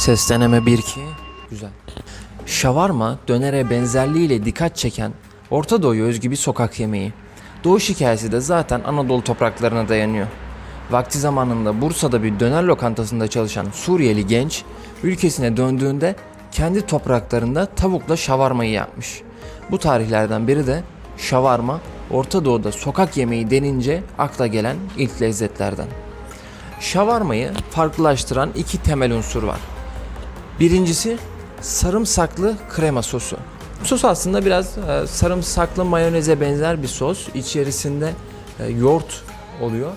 Ses deneme 1-2. Güzel. Şavarma dönere benzerliğiyle dikkat çeken Orta Doğu'ya özgü bir sokak yemeği. Doğuş hikayesi de zaten Anadolu topraklarına dayanıyor. Vakti zamanında Bursa'da bir döner lokantasında çalışan Suriyeli genç ülkesine döndüğünde kendi topraklarında tavukla şavarmayı yapmış. Bu tarihlerden biri de şavarma Orta Doğu'da sokak yemeği denince akla gelen ilk lezzetlerden. Şavarmayı farklılaştıran iki temel unsur var. Birincisi sarımsaklı krema sosu. Sos aslında biraz e, sarımsaklı mayoneze benzer bir sos. İçerisinde e, yoğurt oluyor.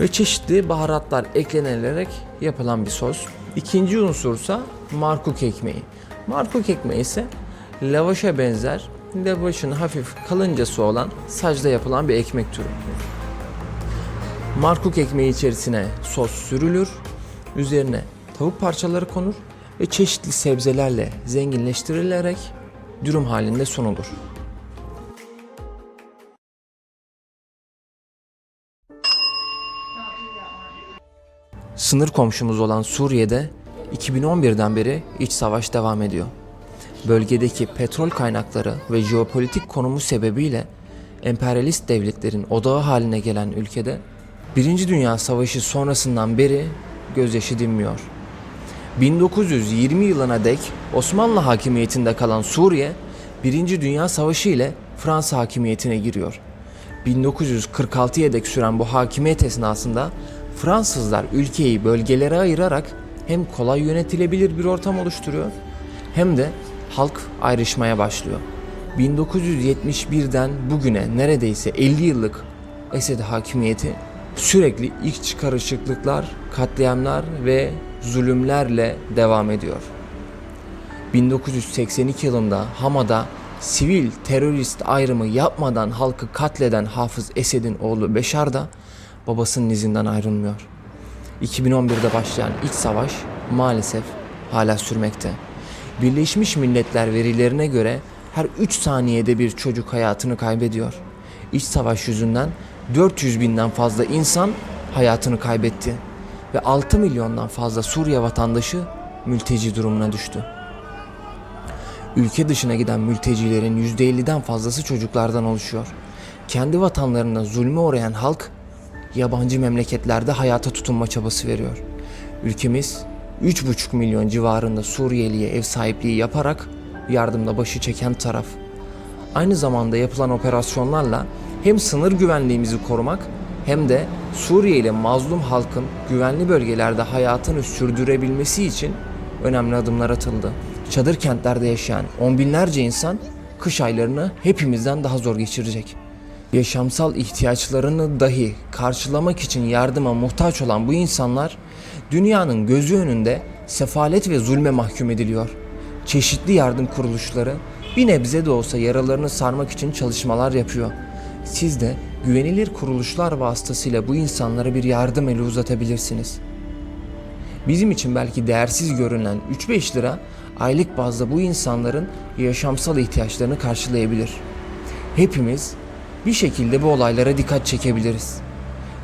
Ve çeşitli baharatlar eklenilerek yapılan bir sos. İkinci unsursa markuk ekmeği. Markuk ekmeği ise lavaşa benzer, lavaşın hafif kalıncası olan sacda yapılan bir ekmek türü. Markuk ekmeği içerisine sos sürülür, üzerine tavuk parçaları konur ve çeşitli sebzelerle zenginleştirilerek dürüm halinde sunulur. Sınır komşumuz olan Suriye'de 2011'den beri iç savaş devam ediyor. Bölgedeki petrol kaynakları ve jeopolitik konumu sebebiyle emperyalist devletlerin odağı haline gelen ülkede Birinci Dünya Savaşı sonrasından beri gözyaşı dinmiyor. 1920 yılına dek Osmanlı hakimiyetinde kalan Suriye, Birinci Dünya Savaşı ile Fransa hakimiyetine giriyor. 1946'ya dek süren bu hakimiyet esnasında Fransızlar ülkeyi bölgelere ayırarak hem kolay yönetilebilir bir ortam oluşturuyor hem de halk ayrışmaya başlıyor. 1971'den bugüne neredeyse 50 yıllık Esed hakimiyeti sürekli iç karışıklıklar, katliamlar ve zulümlerle devam ediyor. 1982 yılında Hama'da sivil terörist ayrımı yapmadan halkı katleden Hafız Esed'in oğlu Beşar da babasının izinden ayrılmıyor. 2011'de başlayan iç savaş maalesef hala sürmekte. Birleşmiş Milletler verilerine göre her 3 saniyede bir çocuk hayatını kaybediyor. İç savaş yüzünden 400 binden fazla insan hayatını kaybetti ve 6 milyondan fazla Suriye vatandaşı mülteci durumuna düştü. Ülke dışına giden mültecilerin %50'den fazlası çocuklardan oluşuyor. Kendi vatanlarında zulme uğrayan halk yabancı memleketlerde hayata tutunma çabası veriyor. Ülkemiz 3,5 milyon civarında Suriyeliye ev sahipliği yaparak yardımda başı çeken taraf. Aynı zamanda yapılan operasyonlarla hem sınır güvenliğimizi korumak hem de Suriye ile mazlum halkın güvenli bölgelerde hayatını sürdürebilmesi için önemli adımlar atıldı. Çadır kentlerde yaşayan on binlerce insan kış aylarını hepimizden daha zor geçirecek. Yaşamsal ihtiyaçlarını dahi karşılamak için yardıma muhtaç olan bu insanlar dünyanın gözü önünde sefalet ve zulme mahkum ediliyor. Çeşitli yardım kuruluşları bir nebze de olsa yaralarını sarmak için çalışmalar yapıyor. Siz de güvenilir kuruluşlar vasıtasıyla bu insanlara bir yardım eli uzatabilirsiniz. Bizim için belki değersiz görünen 3-5 lira aylık bazda bu insanların yaşamsal ihtiyaçlarını karşılayabilir. Hepimiz bir şekilde bu olaylara dikkat çekebiliriz.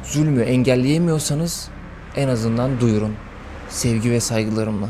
Zulmü engelleyemiyorsanız en azından duyurun. Sevgi ve saygılarımla.